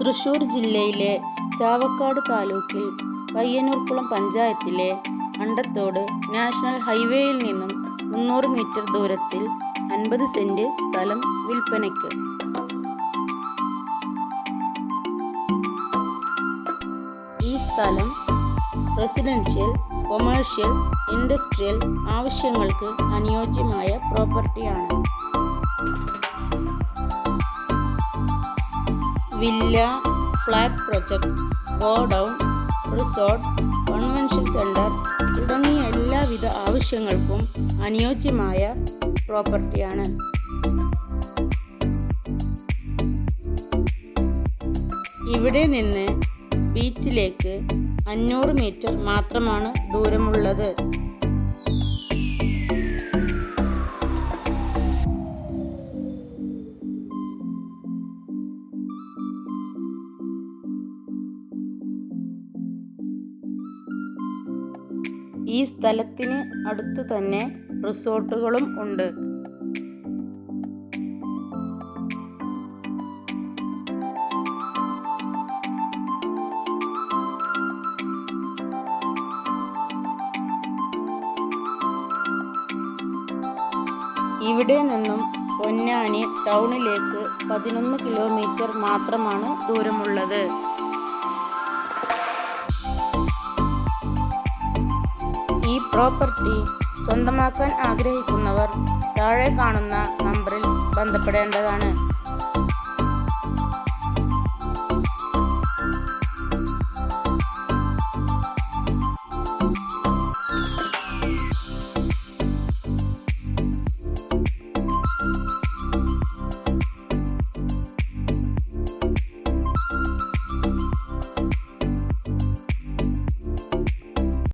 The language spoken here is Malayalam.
തൃശൂർ ജില്ലയിലെ ചാവക്കാട് താലൂക്കിൽ പയ്യന്നൂർക്കുളം പഞ്ചായത്തിലെ അണ്ടത്തോട് നാഷണൽ ഹൈവേയിൽ നിന്നും മുന്നൂറ് മീറ്റർ ദൂരത്തിൽ അൻപത് സെന്റ് സ്ഥലം വിൽപ്പനയ്ക്ക്. ഈ സ്ഥലം റെസിഡൻഷ്യൽ കൊമേഴ്ഷ്യൽ ഇൻഡസ്ട്രിയൽ ആവശ്യങ്ങൾക്ക് അനുയോജ്യമായ പ്രോപ്പർട്ടിയാണ്. Villa flat project godown resort convention centre തുടങ്ങിയ എല്ലാവിധ ആവശ്യങ്ങൾക്കും അനുയോജ്യമായ പ്രോപ്പർട്ടിയാണ്. ഇവിടെ നിന്ന് ബീച്ചിലേക്ക് അഞ്ഞൂറ് മീറ്റർ മാത്രമാണ് ദൂരമുള്ളത്. ഈ സ്ഥലത്തിന് അടുത്തു തന്നെ റിസോർട്ടുകളും ഉണ്ട്. ഇവിടെ നിന്നും പൊന്നാനി ടൗണിലേക്ക് പതിനൊന്ന് കിലോമീറ്റർ മാത്രമാണ് ദൂരമുള്ളത്. പ്രോപ്പർട്ടി സ്വന്തമാക്കാൻ ആഗ്രഹിക്കുന്നവർ താഴെ കാണുന്ന നമ്പറിൽ ബന്ധപ്പെടേണ്ടതാണ്.